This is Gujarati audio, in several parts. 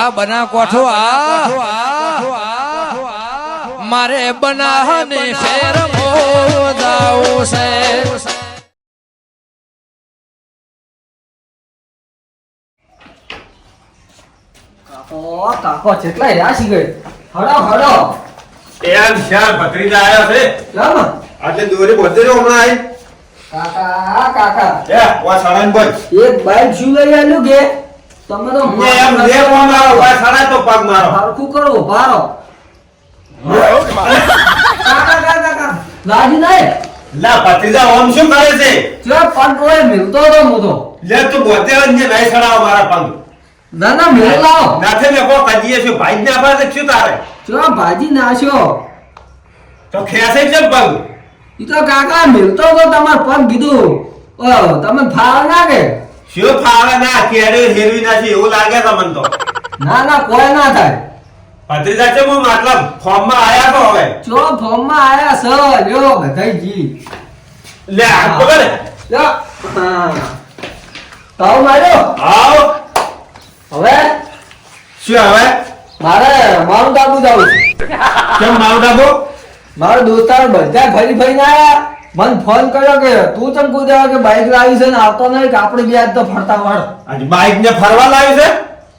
આ બના કોઠો આ. મારે બનાહને શેર મોદાવું છે. કાકો જેટલા રહ્યા છે ગઈ? હડો હડો એમ શ્યામ ભત્રીજા આયા છે. દોરી બધે જો હમણાં આવી? કાકા કાકા. એ વા એક બાઈક શું લઈ આવ્યું કે? તમે તો ને એમ લે મારો ભાઈ સાડા તો પગ મારો. હરખું કરો ભારો કાકા કાકા કાકા. લાજી નહીં લા ભત્રીજા ઓમ શું કરે છે? જો પગ કોઈ મિલતો તો. મોતો લે તું બોતે અંજે નહીં સડાવ મારા પગ. ના ના મિલ લાવો. નાથે મેં કો કજીએ છે. ભાઈ ને આભાર શું તારે? જો ભાજી નાખ્યો તો ખેસે છે પગ? ઈ તો કાકા મિલતો તો તમાર પગ કીધું. ઓ તમે ફાળ ના કે શું ફાવે ના કેડે હેરવી નાખી એવું લાગે તમને તો. ના ના કોઈ ના થાય. ભત્રીજા છે હું મતલબ ફોર્મમાં આયા તો હવે? જો ફોર્મમાં આયા સર લ્યો બધાઈ જી. લે આ પકડ. લે. તાવ માર્યો? આવ. હવે? શું હવે? મારે મારું ડાબુ જવું છે. કેમ મારું ડાબો મારો દોસ્તાર બધા ફરી ફરીને આયા. મને ફોન કર્યો કે તું ચમ કૂદ્યો કે બાઇક લાવી છે ને આવતો નહીં કે આપણે બે આજ તો ફરતા વાળ? આજે બાઈક ને ફરવા લાવી છે?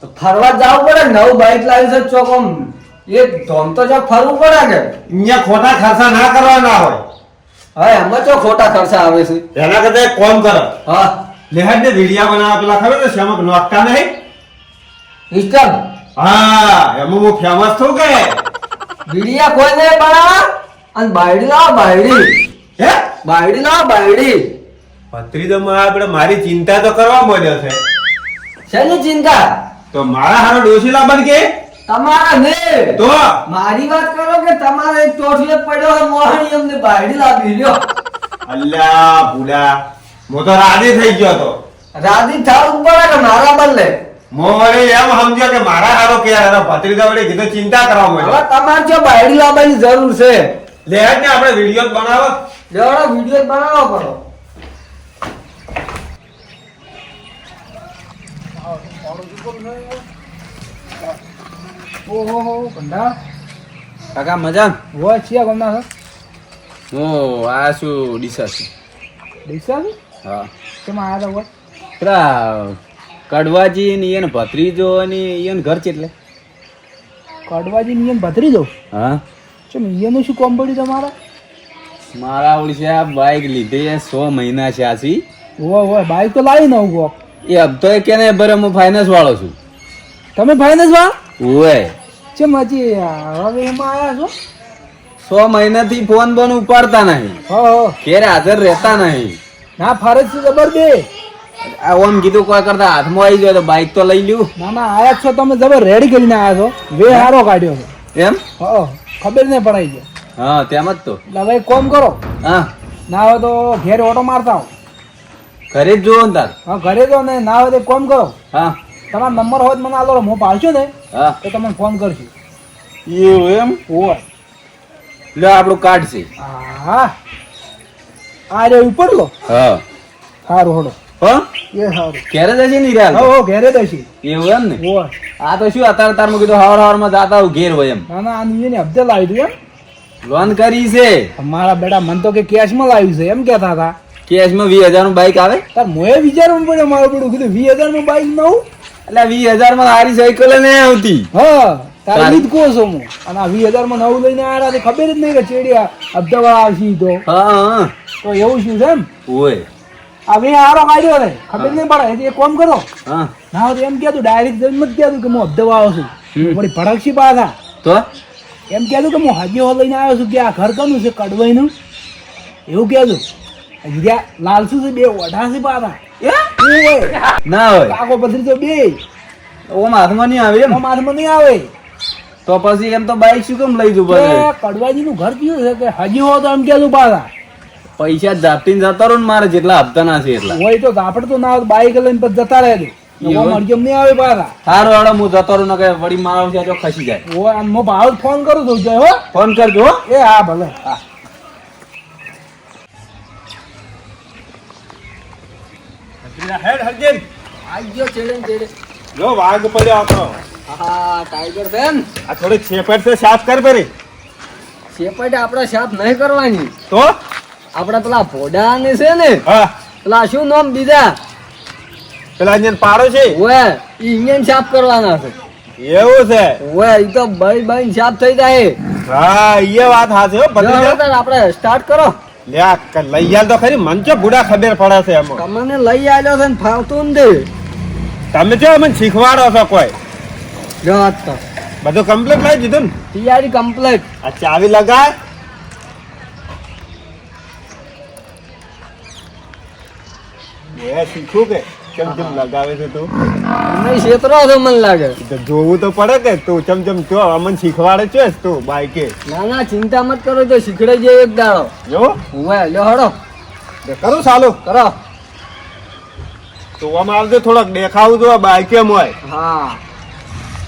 તો ફરવા જવું પડે નવું બાઈક લાવી છે ચોક આમ. એક ધોમ તો જો ફરવું પડે કે? અહીંયા ખોટા ખર્ચા ના કરવાના હોય. હવે એમાં ચો ખોટા ખર્ચા આવે છે? એના કરતા એક કોમ કરો. હા. લેહડ ને વિડિયા બનાવવા પેલા ખબર છે શ્યામક નોકતા નહીં? ઇસ્ટમ હા એમાં હું ફેમસ થઉં કે. વિડિયા કોઈ નહીં બનાવા અને બાયડી લાવો બાયડી. હે? બાયડી ના બાયડી. ભત્રીજો માં આપણે મારી ચિંતા તો કરવા મળ્યો છે. શેની ચિંતા? તો મારા હારો ડોશી લાવવાનું કે? તમારા ને. તો? મારી વાત કરો કે તમારે એક ટોટલે પડ્યો હોય મોહણી અમને બાયડી લાવી લ્યો. અલ્લા ભૂલા. હું તો રાજી થઈ ગયો તો. રાજી થાવ ઉપર કે મારા બદલે? મોરે એમ સમજ્યો કે મારા હારો કે હારો ભત્રીજા વડે કીધું ચિંતા કરવા મળ્યો તમારે જો બાયડી લાવવાની જરૂર છે. લેહડ ને આપણે વિડિયો બનાવો. લેવડો વીડિયો બનાવો પડો ઓહો કંડા. કાકા મજા હોય છીએ ગમના આ શું ડીસા છે? ડીસા હા. કેમ આયા તા હોય પેલા કડવાજી ને એને ભત્રીજો ને એને ઘર છે એટલે. કડવાજી નિયમ ભત્રી દો હા. ચમ ઈયનું શું કોમ પડ્યું તમારા? મારા ઓળશે આ બાઈક છે સો મહિના છે આસી હોય હોય બાઈક તો લાવી નવું ગો એ હપ્તો એ કે ને બરે હું ફાઇનાન્સ વાળો છું. તમે ફાઇનાન્સમાં ઓય ચમ હજી હવે એમાં આયા છો? સો મહિનાથી ફોન બોન ઉપાડતા નહીં. હો હો. ઘેર હાજર રહેતા નહીં. ના ફરજ છે જબર દે. આ ઓમ કીધું કોઈ કરતા હાથમાં આવી જાય તો બાઈક તો લઈ લ્યું. ના ના આયા છો તમે જબર રેડી કરીને આયા છો. વે હારો કાઢ્યો છે. એમ? હો. ખબર નહીં પડાઈ છે. હા તેમ જ તો. એટલે હવે કોમ કરો. હા. ના હોય તો ઘેર ઓટો મારતા હો ઘરે જ જોવો ને તાર. હા ઘરે જો ને ના હોય તો કોમ કરો. હા. તમારો નંબર હોય તો મને આલો હું પાડશો ને હા. તો તમને ફોન કરશું. એવું એમ? હોય. લે આપણું કાર્ડ છે. હા. આ રે ઉપર લો. હા. સારું હડો હો? એ ઘેરે ને હીરા હો ઘેરે દઈશી એવું એમ ને? આ તો શું અત્યારે તાર કીધું હવાર હવારમાં જાતા ઘેર હોય એમ. ના ના આ નિયને હપ્તે લાવી દઉં લોન કરી છે. મારા બેટા મન તો કે કેશમાં લાવ્યું છે એમ કહેતા હતા. કેશ વીસ હજારનું બાઈક આવે? તાર મોએ વિચારવું પડે મારું કીધું વીસ હજારનું બાઈક નવું એટલે વીસ હજારમાં સારી સાયકલ નહીં આવતી. હા તારે જ કહો છો હું અને આ વીસ હજારમાં નવું લઈને આવ્યા ખબર જ નહીં કે ચેડિયા આવશે તો. હા તો એવું શું છે એમ? ઓય આ આરો કાઢ્યો ને ખબર નહીં પડે. એક કોમ કરો. હા. ના એમ કહેતું ડાયરેક્ટ જઈને મત કહેતું કે હું હપ્તા આવું છું. વળી ભડકશી પાછા. તો? એમ કહેતું કે હું હાજી હો લઈને આવ્યો છું કે આ ઘર કનું છે? કડવાઈનું. એવું કહેતું. જ્યાં લાલસુ છે બે ઓઢા છે પાછા. ઓય, ના હોય. આખો પથરી તો બે. ઓમ હાથમાં નહીં આવે એમ? હાથમાં નહીં આવે. તો પછી એમ તો બાઈક શું કેમ લઈ જવું પડે? કડવાજી નું ઘર કયું છે કે હાજી હો તો એમ કહેતું પાછા. પૈસા જાપટીને જતા રહો ને મારે જેટલા હપ્તા ના છે એટલા. હોય તો આપડે તો ના બાઈક લઈને પછી જતા રહે એવું? મરજમ નહીં આવે પાછા. સારું હાડો હું જતો રહું કે વળી મારો છે ખસી જાય. ઓય આમ હું ભાવ ફોન કરું છું જય હો. ફોન કરજો એ હા ભલે. હા. હેડ હરજેન આઈ ગયો ચેડે ચેડે. જો વાઘ પડ્યો આપણો હા ટાઈગર છે આ થોડીક શેપટ છે સાફ કર પેરી. શેપટ આપણે સાફ નહીં કરવાની. તો? આપણે પેલા ભોડા ને છે ને પેલા શું નામ બીજા પેલા અહીંયા પાડો છે? ઓએ ઈ ઇન્જિન સાફ કરવાના છે. એવું છે? ઓએ ઈ તો ભાઈ ભાઈ સાફ થઈ જાય. હા એ વાત હાચી હો તાર આપણે સ્ટાર્ટ કરો. લ્યા લઈ આલ તો ખરી મન ચો બુડા ખબર પડે છે એમાં. તમને લઈ આવ્યો છે ને ફાવતું નથી. તમે જો મને શીખવાડો છો કોઈ? જો આ તો. બધું કમ્પ્લીટ લઈ દીધું ને? તૈયારી કમ્પ્લીટ આ ચાવી લગાય. એ શીખું કે? કેમ લગાવે છે તું? તમે છેતરો છો મને લાગે. તો જોવું તો પડે કે તું ચમ ચમ જો અમને શીખવાડે છે જ તું બાઈકે. ના ના ચિંતા મત કરો તો શીખડે જાય એક દાડો. જો. હું લ્યો હડો. તે કરું ચાલુ કરો. તો આમાં આવજો થોડોક દેખાવું તો બાઈકે મોય. હા.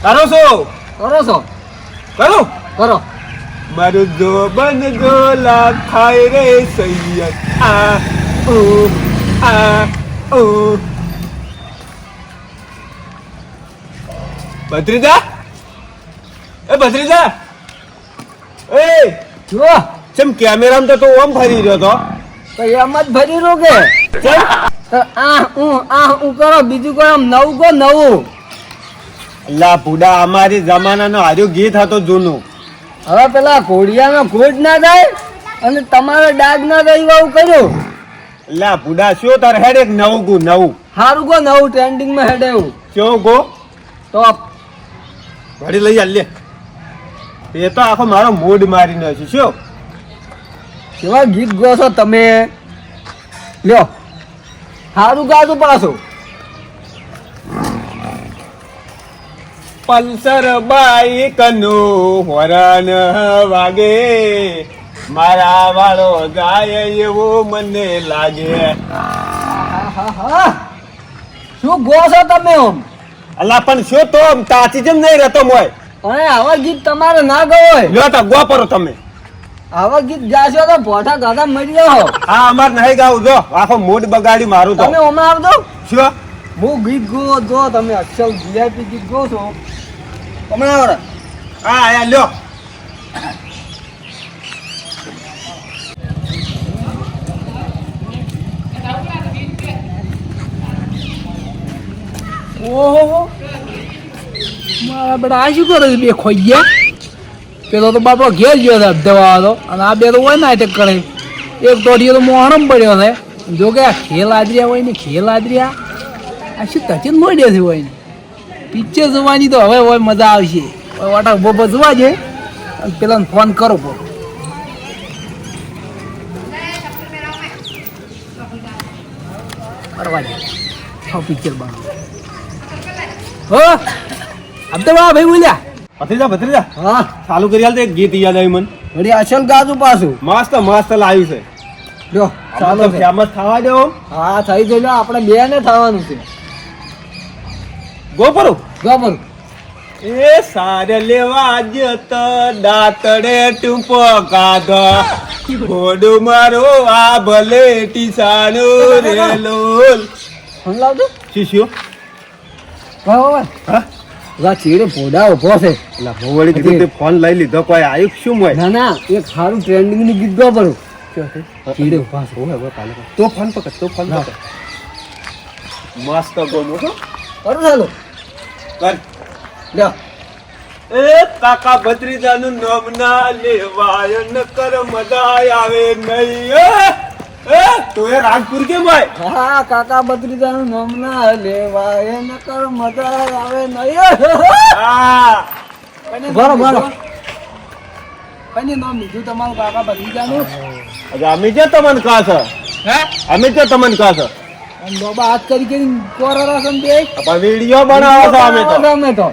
કરો શું કરો છો? કરું. કરો. મારું જોબન ગોલા ખાય રે સૈયદ. આ ઓ આ. ઓ ભત્રીજા? એ ભત્રીજા? એ જો ચમ કેમેરામાં તો તું ઓમ ફરી રહ્યો તો. તો એમ જ ફરી રહ્યો કે? આ હું આ હું કરો બીજું કોઈ આમ નવું કો નવું. લા ભૂડા અમારી જમાનાનો હાર્યું ગીત હતો જૂનું. હવે પેલા ઘોડિયાનો ઘોડ ના જાય અને તમારો ડાગ ના જાય એવું કર્યું. લા બુડા શું તાર હેડ એક નવું ગુ નવું? સારું ગો નવું ટ્રેન્ડિંગમાં હેડે એવું. શું ગો? તો ઘડી લઈ આલે લે. એ તો આખો મારો મૂડ મારી નાખ્યો શું? કેવા ગીત ગો છો તમે? લ્યો. સારું ગાતું પાછો. પલ્સર બાઈકનું હોરન વાગે. મારા વાળો ગાય એવું મને લાગે. શું ગો છો તમે ઓમ? અલા પણ શું તો તાચી જેમ નહીં રહેતો મોય. અરે આવા ગીત તમારે ના ગયો હોય. લ્યો તો ગો પરો તમે. આવા ગીત ગાશો તો પોઠા ગાધા મરી જાઓ. હા અમાર નહીં ગાવું. જો આખો મૂડ બગાડી મારું તો. તમે ઓમાં આવજો શું? હું ગીત ગો જો તમે અક્ષર વીઆઈપી ગીત ગો છો. હમણાં આવડે. હા આયા લ્યો. ઓહો. મારા આ શું કરે બે ખોઈ ગયા પેલો તો બાપો ઘેર ગયો છે દવા તો અને આ બે તો હોય નાટક કરે. એક દોઢિયો તો મોહરમ પડ્યો છે. જો કે ખેલ આદર્યા હોય ને ખેલ આદર્યા. આ શું તચન મોડ્યો છે હોય પિક્ચર જોવાની તો હવે હોય મજા આવશે. વાટક વાટા બોબો જોવા છે પેલાને ફોન કરો બો કરવા પિક્ચર બનાવો. હો? અમદાવાદ ભાઈ બોલ્યા? ભત્રીજા ભત્રીજા. હા. ચાલુ કરી હાલ તો એક ગીત યાદ આવ્યું મને. વળી અસલ ગાતું પાછું. મસ્ત મસ્ત લાવ્યું છે. જો ચાલો ચાલો ફેમસ થવા દો હા. થઈ જજો આપણે બે ને થવાનું છે. ગો પરું એ સારે લેવા જત દાતડે ટૂંપો કાઢો. ઘોડું મારો આ ભલે ટીસાનું રે લોલ લાવજો શિષ્યો બરાબર હા? ઓલા ચીડે પોડા ઊભો છે. એટલે ભોવળી કીધું તે ફોન લઈ લીધો કોઈ આયુક શું હોય ના ના એક સારું ટ્રેન્ડિંગનું ગીત ગો પરું ચીડે. ઊભા છે તો ફોન પકડ તો ફોન પકડ. મસ્ત ગો મોટો કરું ચાલો. કર. લ્યો. એ કાકા ભત્રીજાનું નામ ના લેવાય ન કર મજા આવે નહીં તું એ રાજપુર કેમ હોય હા કાકા બત્રીજાનું નામ ના લેવાય નકર મજા આવે નહીં. બરો બરો કઈ નામ લીધું? તમારું કાકા ભત્રીજાનું અચ્છા અમે જે તમને કહા છે હે? અમે જે તમને કહા છે અને બાબા હાથ કરી કરી કોરા બે પણ વીડિયો બનાવો છો અમે તો. અમે તો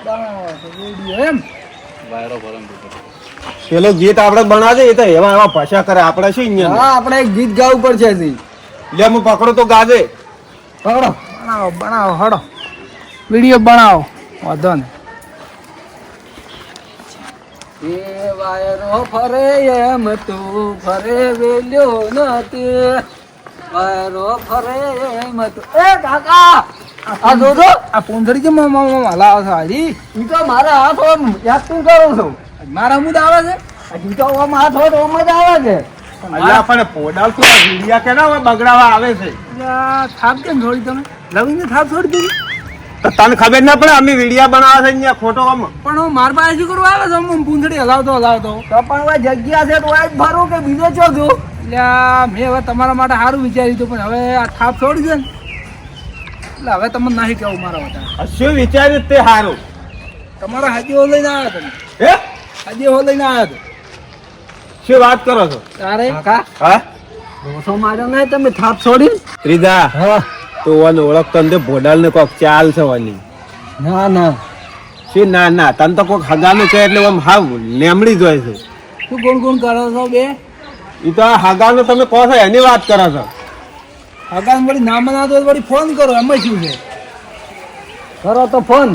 બનાવો છો વીડિયો એમ? પેલો ગીત આપણે બનાવે એ તો એવા એવા ભાષા કરે. આપણે શું હા અહીંયા આપણે એક ગીત ગાવું પડશે હજી. લે હું પકડો તો ગાજે. પકડો. બનાવો બનાવો હડો. વીડિયો બનાવો. વાંધો ને એ વાયરો ફરે એમ તું ફરે વેલ્યો નથી. વાયરો ફરે એમ તું. એ કાકા! આ જો જો આ પોંધડી કે આમ આમ લાવ હલાવે ઈ તો મારા હાથ ઓમ યાદ કરું છું? મારા મુદ આવે છે? હજી તો ઓમ હાથ હોય તો ઓમ જ આવે છે અલ્યા પણ પોડાલ તો આ વીડિયા કેના બગડાવા આવે છે? થાપ કેમ છોડી તમે? લવિંગને થાપ છોડી દીધી? તને ખબર ના પડે અમે વીડિયા બનાવે છે અહીંયા ખોટો આમ પણ હું માર પાસે શું કરવા આવે છે? હું પૂંછડી હલાવતો હલાવતો. તો પણ હવે જગ્યા છે તો આ જ ભરો કે બીજો છો? જો એટલે મેં હવે તમારા માટે સારું વિચાર્યું હતું પણ હવે આ થાપ છોડી દે ને. એટલે હવે તમને નહીં કહેવું મારા વધારે. આ શું વિચાર્યું તે સારું તમારા હાજી લઈને આવ્યા તમે. હે? હાજીઓ લઈને આવ્યા તો. શું વાત કરો છો? તારે? હા? ડોસો માર્યો નહીં તમે થાપ છોડી? ત્રીજા હા. તો વન ઓળખતો ને ભોડાલ ને કોક ચાલ છે ઓની. ના ના. શું ના ના તને તો કોક હગાનું છે એટલે આમ હાવ લેમડી જ હોય છે. શું ગુણ ગુણ કરો છો બે? એ તો હગાનું તમે કહો છો એની વાત કરો છો. હગાન વળી ના મનાતો વળી ફોન કરો એમાં શું છે? કરો તો ફોન.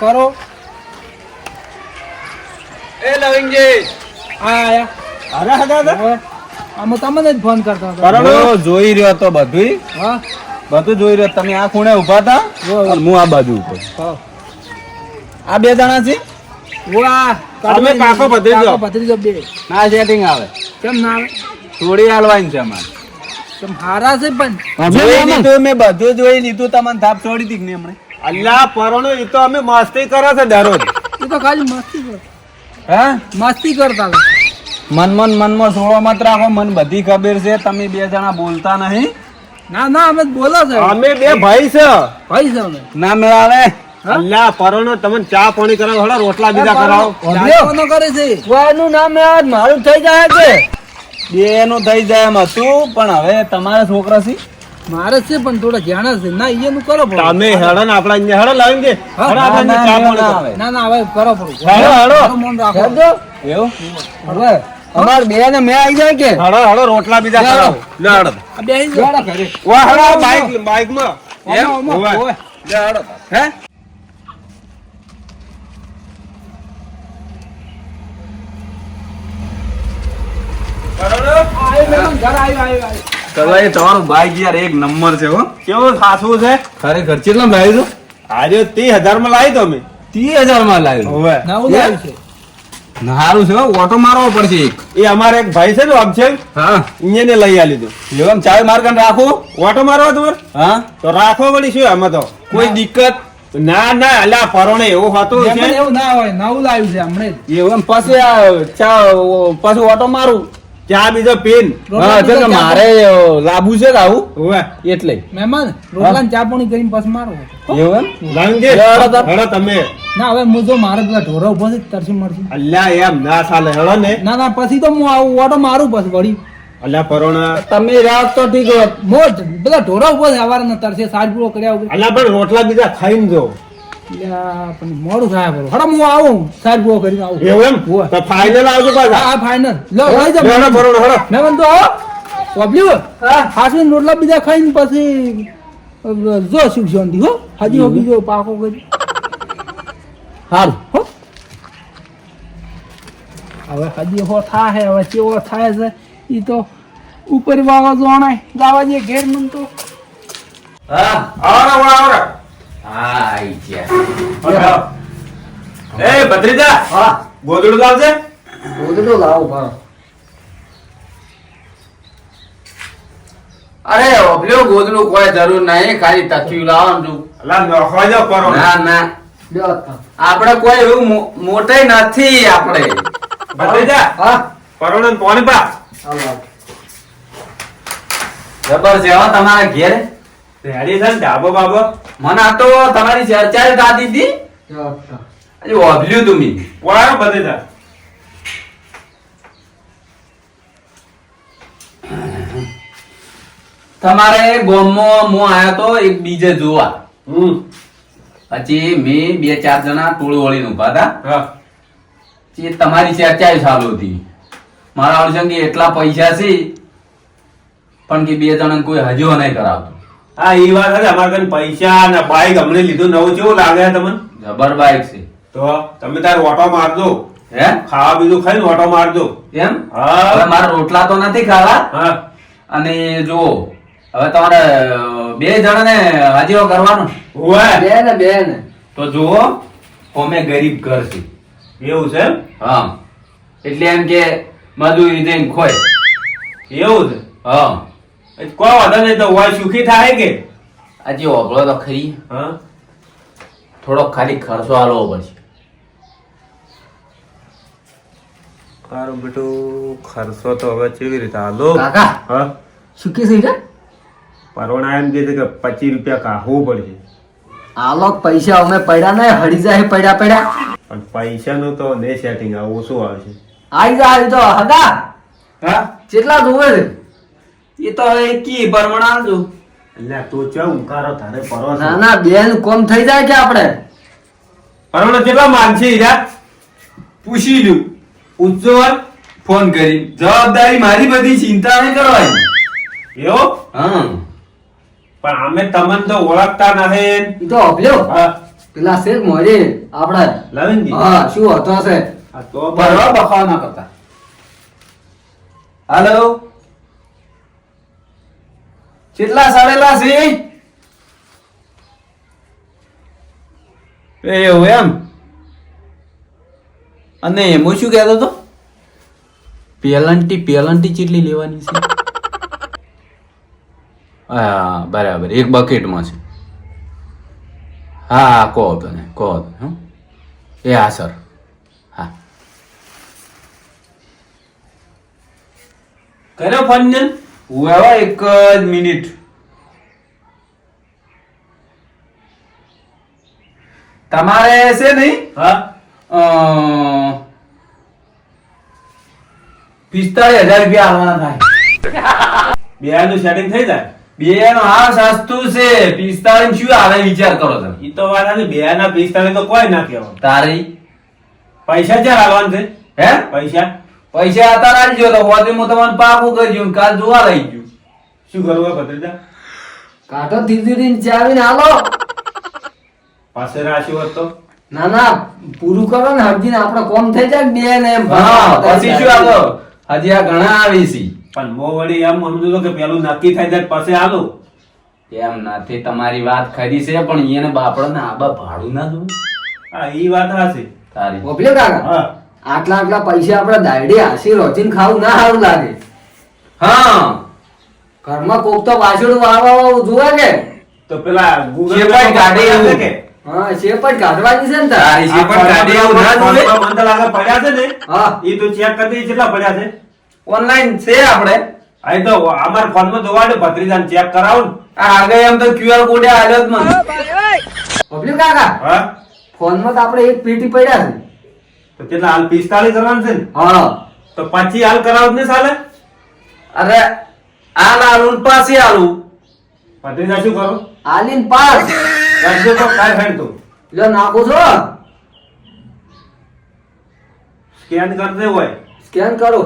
કરો. એ લવિંગજી આ આયા અરે દાદા. તો? તમને જ ફોન કરતો હતો. જોઈ રહ્યો તો બધું હા. બધું જોઈ રહ્યો. તમે આ ખૂણે ઊભા હતા અને હું આ બાજુ ઉપર આ બે જણા છે? વાહ અમે કાકો. કાકો ભત્રીજો બે. ના સેટિંગ આવે. કેમ ના આવે? થોડી હાલવાની છે અમારે. હારા છે પણ. જોઈ લીધું મેં બધું જોઈ લીધું તમને થાપ છોડી હતી ને હમણાં અલ્લા પરણો એ તો અમે મસ્તી કરે છે દરરોજ. એ તો ખાલી મસ્તી કર. હા? મસ્તી કરતા હતા. મન મન મનમાં સોળો મત રાખો. મન બધી ખબર છે. તમે બે જણા બોલતા નહીં. ના ના અમે બોલા બોલો છે. અમે બે ભાઈ છે. ભાઈ છે અમે. ના મેળાવે? અલ્લા પરોણો તમને ચા પાણી કરાવો હળા રોટલા બીજા કરાવો. કોનો કરે છે? કોનું નામ યાદ મારું થઈ જાય છે. બે નું થઈ જાય એમ હતું. પણ હવે તમારા છોકરા છે મારે છે પણ થોડા જાણા છે ના એનું કરો પડે તમે હેડો ને આપડા અહીંયા હેડો લાવી દે. હેડો ના, ચા ના, ના ના ના હવે કરો પડો હેડો, હેડો. મન રાખો હેડો. એવું હવે અમાર બે ને મે આવી જાય કે હેડો હેડો રોટલા બીજા હેડો. કરાવો લે હેડો બે હેડો વાહ હેડો બાઈક બાઈકમાં એમ? ઓવે. લે, હાલો. હે ઘર આવ્યો, આવ્યો, આવ્યો. કલાઈ તમારું બાઈક યાર એક નંબર છે હો. કેવો સાસુ છે? ખરેખર કેટલા લાવ્યું આજે ત્રીસ હજારમાં લાવી અમે. ત્રીસ હજારમાં લાવ્યું હોવે. નવું લાવ્યું છે. સારું છે ઓટો મારવો પડશે એક. એ અમારે એક ભાઈ છે ને અભિષેક હા. ઇન્જિને લઈ આ લીધું એવમ ચાવી માર્કન રાખો. ઓટો મારવા તમારે હા. તો રાખો વળી શું આમાં તો? કોઈ દિક્કત? ના ના અલા પરોણે એવું હતું છે. એવું ના હોય નવું લાવ્યું છે હમણે એવું પછી આ ચા પછી ઓટો મારું. ચા બીજો પીન. હા એટલે મારે લાબુ છે આવું હોવે. એટલે. મહેમાન રોટલા ચા પાણી કરીને પછી મારો. એવું દે. હેડો તમે. ના હવે હું જો મારે પેલા ઢોરો ઊભો છે તરસી મરસી. અલ્યા એમ ના સાલે હેડો ને. ના ના પછી તો હું આવું ઓટો મારું પછી વળી. અલ્યા પરોણા. તમે રાત તો ઠીક મોટ બધા ઢોરા ઊભો છે સવારના તરસે સાજ પૂરો કર્યા. અલ્યા પણ રોટલા બીજા ખાઈને જો. મોડું થાય બરો હડો હું આવું સાજ પૂરો કરીને આવું. એવું એમ? તો ફાઇનલ આવજો પાછા. હા ફાઇનલ લો લઈ હેડો જાઓ પરોણા હેડો. મહેમાન તો આવો વાપલ્યું હાથવીને રોટલા બીજા ખાઈને પછી જો સુખ શાંતિ હો. હાજી હો બીજો પાકો કરી. સારું હો. હવે હાજી હો થાય હવે કેવો થાય છે ઈ તો ઉપર વાવા જોણાય ગાવા જે ઘેર મન તો. હા આવરા આવરા હા આઈ ગયા. એ ભત્રીજા હા. ગોદડું ચાલશે ગોદડું લાવો પણ અરે ઓબલ્યો ગોદડું કોઈ જરૂર નહીં ખાલી તકીયું લાવવાનું. અલ્યા નોખવા જાવ પરોણા ના ના. લ્યો આપણે કોઈ એવું મોટે નથી આપણે. ભત્રીજા હા. પરોણા ને પોણી પા. જબર છે હો તમારા ઘેર. રેડી છે ને ડાબો બાબો. મને આ તો તમારી ચર્ચા જ થતી હતી લ્યો ઓભલ્યું તું મી. વાળો બધે જા. તમારે ગોમમાં મો આયો તો એક બીજે જોવા. હમ. પછી મેં બે ચાર જણા ટોળી વળીને ઊભા હતા. એ જે તમારી ચર્ચા ચાલુ હતી. મારા અર્જન કે એટલા પૈસા છે પણ કે બે જણા કોઈ હજુ નહીં કરાવતું. હા એ વાત છે અમારે કઈ પૈસા અને બાઈક હમણે લીધું નવું કેવું લાગે તમને? જબર બાઈક છે. તો તમે તાર ઓટો મારજો. હે? ખાવા બીજું ખાઈને ઓટો મારજો. એમ? હા. હવે મારા રોટલા તો નથી ખાવા. હા. અને જુઓ હવે તમારે બે જણાને હાજીઓ કરવાનો. હોય બે ને બે ને. તો જુઓ અમે ગરીબ ઘર છે. એવું છે એમ? હા. એટલે એમ કે મજૂરી દઈને ખોય. એવું છે? હા. કોઈ વાંધો નહીં તો સુખી થાય કે? આજે ઓભળો તો ખરી. હા? થોડોક ખાલી ખર્ચો આલવો પડશે. તારું બેટું ખર્ચો તો હવે કેવી રીતે આલો કાકા હા? શું કે છે રે પરવણા એમ કે છે કે પચીસ રૂપિયા કાઢવું પડશે. આલો પૈસા અમે પડ્યા ને હળી જાય પડ્યા પડ્યા. પણ પૈસાનું તો ને સેટિંગ આવું શું આવશે? આવી જા આઈ તો હતા હા? કેટલા જોવે છે? એ તો હવે કી પરમણ આલજો. એટલે તું ચો ઉકારો તારે પરો ના ના બેન કોમ થઈ જાય કે આપણે? પરવણા કેટલા માનશે હીરા? પૂછી લ્યું. પૂછજો ફોન કરી. જવાબદારી મારી બધી ચિંતા નહીં કરવાની. એવો? હા. પણ અમે તમને તો ઓળખતા નથી ઈ તો અભલ્યો પેલા શેર મોરે આપડા. લવિનજી. હા શું હતો છે તો ભરવા બખાવ ના કરતા. હાલો. કેટલા સાડેલા છે? એવું એમ? અને હું શું કહેતો હતો? પેલન્ટી પેલન્ટી કેટલી લેવાની છે? હા, બરાબર. એક બકેટમાં છે. હા, કહો તને કહો તને? એ હા, સર. હા. કર્યો ફોન ને હું આવા એક જ મિનિટ. તમારે છે નહીં? હા. પિસ્તાળીસ હજાર રૂપિયા આવવાના થાય. બે નું સેટિંગ થઈ જાય? બે નો હા સસ્તું છે. પિસ્તાળીસ શું આવે વિચાર કરો તમે. ઈ તો વાત નથી બે ના પિસ્તાળીસ તો કોઈ ના કહેવાય. તારી. પૈસા ક્યાં આવવાનું છે? હે? પૈસા? પૈસા આતા રાખજો ગયો તો હોદે હું તમને પાકું કરી ગયું કાલ જોવા લઈ ગયું. શું કરવું ભત્રીજા? કાટો ધીરે ધીરે ચાવીને હાલો. પાસે રાશી હોત તો? ના ના પૂરું કરો ને હરજીને આપણે કોમ થઈ જાય બે ને એમ હા પછી શું આગળ? હજી આ ઘણા આવી છે. પણ મો વળી એમ સમજુ તો કે પેલું નક્કી થઈ જાય પાસે આલો એમ નથી તમારી વાત ખરી છે પણ એને બાપડને આબા ભાડું ના દઉં હા એ વાત હાચી તારી ઓપલ્યો કાકા? હા. આટલા આટલા પૈસા આપણે દાયડી હાસી રોચીને ખાવું ના સારું લાગે. હા. ઘરમાં કોક તો વાછડું વાળવા વાળું જોવે કે? તો પેલા ગૂગલ જે પે ગાડી પડ્યા છે કે? હા શેપટ કાઢવાની છે ને તારી? આ શેપટ ગાડી આવું ના જોવે? મન તો લાગે પડ્યા છે ને? હા. એ તો ચેક કરી કેટલા પડ્યા છે? ઓનલાઈન છે આપણે. આ તો અમાર ફોનમાં માં જોવાડે ભત્રીજાને ચેક કરાવો ને. આ આગળ એમ તો ક્યુઆર કોડ આલ્યો જ મને. પબ્લિક કાકા હા? ફોનમાં તો આપણે એક પેટી પડ્યા છે. તો કેટલા હાલ પિસ્તાળીસ કરવાનું છે ને? હા. તો પછી હાલ કરાવો ને સાલે? અરે આ લાલુન પાસે આલું જા શું કરો? હાલીન પાસ. રાખજો તો કાંઈ ફેર તો. લ્યો નાખો છો. સ્કેન કરજે હોય. સ્કેન કરો.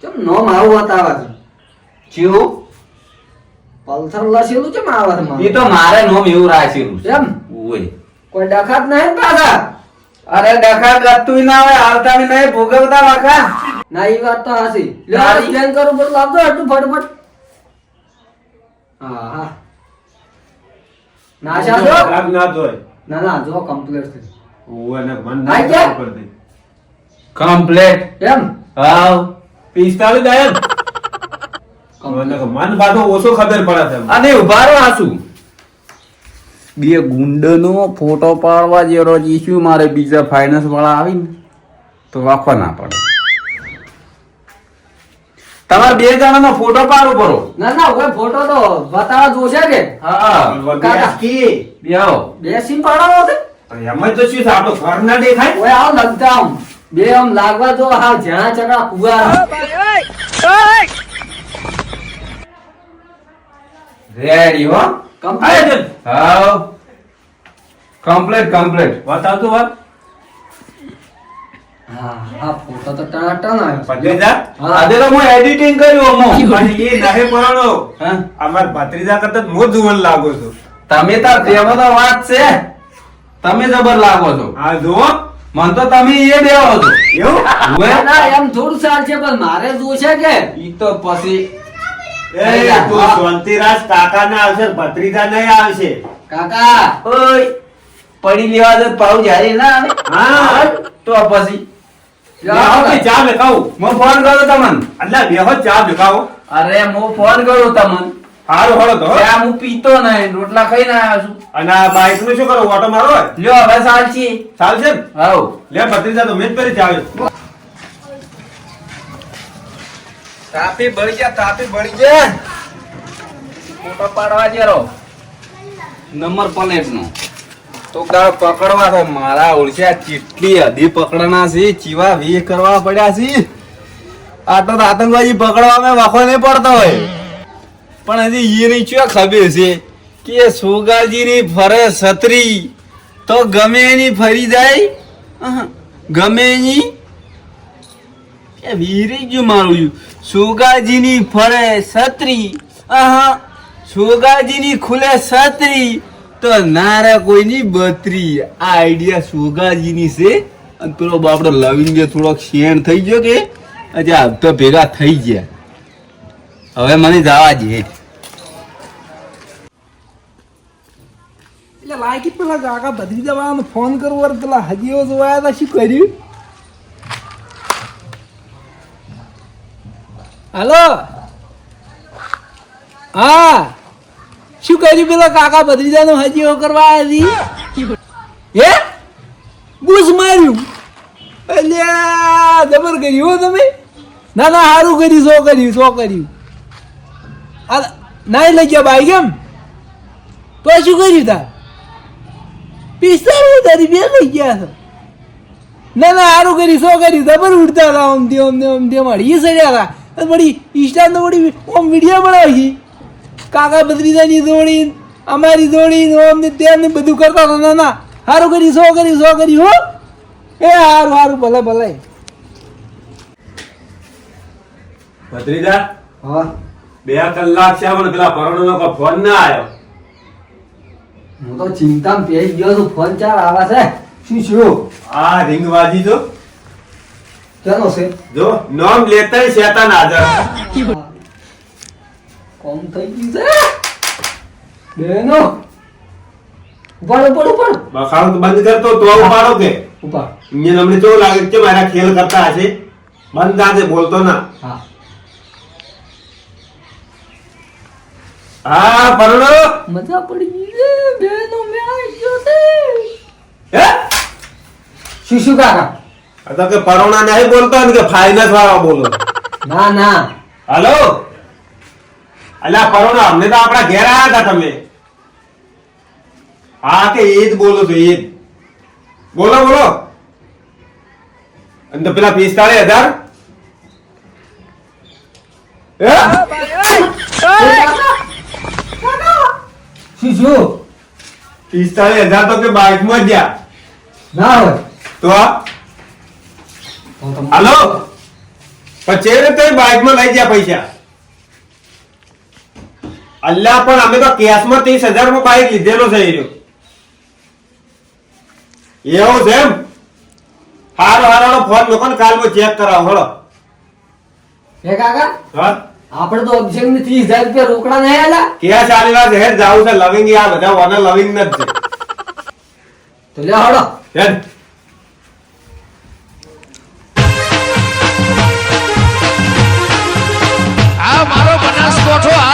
કેમ નો આવું બતાવે છે? ચેવું પલ્થર લસેલું છે એ તો મારે નોમ એવું રાખેલું છે. એમ? ઓય. કોઈ ડખાત નહીં પાછા? અરે ડખા ગતું ના હોય આવતા નહીં ભોગવતા વાખા ના એ વાત તો હાસી લ્યો સ્કેન કરું બધું લાવજો એટલું ફટફટ. હા હા ના શાજો રાગ ના જોય. ના ના જો કમ્પ્લીટ થઈ ઓવે મન ના ગયા? ખબર પડતી. કમ્પ્લેટ એમ? દાયમ મન બાધો ઓછો ખબર પડે છે અને ઊભા રહો આસુ બે ગુંડનો ફોટો પાડવા જેવો ઈશ્યુ મારે બીજા ફાઇનાન્સ વાળા આવીને તો વાંખવા ના પડે. તમારે બે જણાનો ફોટો પાડો પડો ના ના કોઈ ફોટો તો બતાવવા જોશે કે હા. કાકા. કી? આવો. બે સીમ પાડવાનો છે? એમાં તો શું આપણો ઘર ના દેખાય. ઓય આવો લગતા આમ બે આમ લાગવા જો હા જ્યાં ચકડા કુવા રેડી હો. કમ્પ્લીટ હાઉ હાવ કમ્પ્લીટ વાત આવતું વાત હા હા ફોટો તો ટનાટન આવ્યો. ભત્રીજા? આજે તો હું એડિટિંગ કર્યું અમો પણ એ નહે પરણો. અમાર ભત્રીજા કરતા જ હું લાગો છું. તમે તાર તેમાં તો વાત છે. તમે જબર લાગો છો. આ જુઓ. મન તો તમે એ છો. એવું? ના એમ થોડું ચાલશે પણ મારે જોશે કે? ઈ તો પછી શાંતિરાજ કાકા ના આવશે ભત્રીજા નહીં આવશે. કાકા! ઓય પડી લેવા દે પાઉ જારી ના આવે. હા. તો પછી. બેહો ચા મેકાવું હું ફોન કરું તમને. અલ્લા બેહો ચા મેકાવો અરે હું ફોન કરું તમને. હારું હળો તો હું. પીતો નહીં રોટલા ખાઈને આવ્યો છું. અને આ બાઈકનું શું કરો? ઓટો મારો? લ્યો હવે ચાલશી. ચાલશે ને? હાઉ. લે ભત્રીજા તો મેં જ કરી ચાવ્યો તાપી બળી ગયા તાપી બળી ગયા. ફોટો પાડવા જરો નંબર પ્લેટ નો. તો ગાળ પકડવા તો મારા ઓળખ્યા કેટલી હદી પકડના છે ચીવા વી કરવા પડ્યા છે. આ તો આતંકવાદી પકડવા મેં વાખો નહીં પડતો હોય. પણ હજી એ નહીં શું ખબર છે કે સોગાજીની ફરે છત્રી તો ગમે એની ફરી જાય. ગમે એની કે વીરી જ મારું સુગાજીની ફરે છત્રી. આહા સુગાજીની ખુલે છત્રી. તો નારા કોઈની બત્રી. આઈડિયા સુગાજીની છે. અને પેલો બાપડો લવિંગ થોડોક શેણ થઈ ગયો કે આજે હપ્તો ભેગા થઈ ગયા. હવે મને જવા દે. લાયકી પેલા કાકા બદલી જવાનો ફોન કરવો, પેલા હજીઓ જોવાયા હતા, શું કર્યું? હાલો. હા. શું કર્યું પેલા કાકા બદલીદાનો હજીઓ કરવા આવી? હે? ગુસ માર્યું. અલ્યા જબર કર્યું હો તમે. ના ના સારું કર્યું શો કર્યું શો કર્યું. ના લઈ ગયા ભાઈ કેમ? તો શું કર્યું તાર? પિસ્તાલીસ તારી બે લઈ ગયા છો. ના ના સારું કર્યું શો કર્યું. જબર ઉડતા હતા, આમ તે આમ ને આમ તે મળી સડ્યા હતા. વળી ઇન્સ્ટા તો વળી ઓમ વીડિયો બનાવી. કાકા બદ્રીદાની દોડી અમારી દોડી ઓમ ને તેમ ને બધું કરતા હતા. ના ના સારું કરી સો કરી સો કરી હો. એ સારું સારું ભલે ભલે. ભત્રીજા હા? બે કલાક છે પણ પેલા પરોણો નો ફોન ના આવ્યો હું તો ચિંતામાં પેઈ ગયો છું. ફોન ચાર આવા છે. શું શું આ રિંગ વાજી જો ચાલો છે. જો નામ લેતા શેતાન હાજર. કોમ થઈ ગયું છે. બેનો. ઉપાડ ઉપાડ ઉપાડ. બખાડો તો બંધ કરતો તો ઉપાડો કે. ઉપાડ. અહીંયા અમને કેવું લાગે કે મારા ખેલ કરતા હશે. બંધ આજે બોલતો ના. હા. હા પરણો મજા પડી ગઈ બેનો આવી ગયો તે હે? શું શું કાકા. તો કે પરોણા નહીં બોલતો ને કે ફાઇનાન્સ વાળા બોલો. ના ના. હાલો? અલ્યા પરોણા અમને તો આપણા ઘેર આયા હતા તમે. હા કે ઈદ બોલો છો ઈદ બોલો બોલો. અને તો પેલા પિસ્તાળીસ હજાર. પિસ્તાળીસ હજાર તો કે બાઇકમાં ગયા. ના તો હાલો. પછી રીતે બાઇકમાં લઈ ગયા પૈસા? અલ્લા પણ અમે તો કેશમાં ત્રીસ હજારમાં બાઇક લીધેલો છે એ રહ્યો. એવું છે એમ? હારો હારો ફોન મૂકો ને કાલ ચેક કરાવો હળો. હે કાકા? હા? આપણે તો અભિષેક ને ત્રીસ હજાર રૂપિયા રોકડા નહીં આલા ક્યાં ચાલી વાત હેર જાવું છે લવિંગ આ બધા ઓને લવિંગ નથી તો લે હળો. હેડ. મારો બનાસકોઠો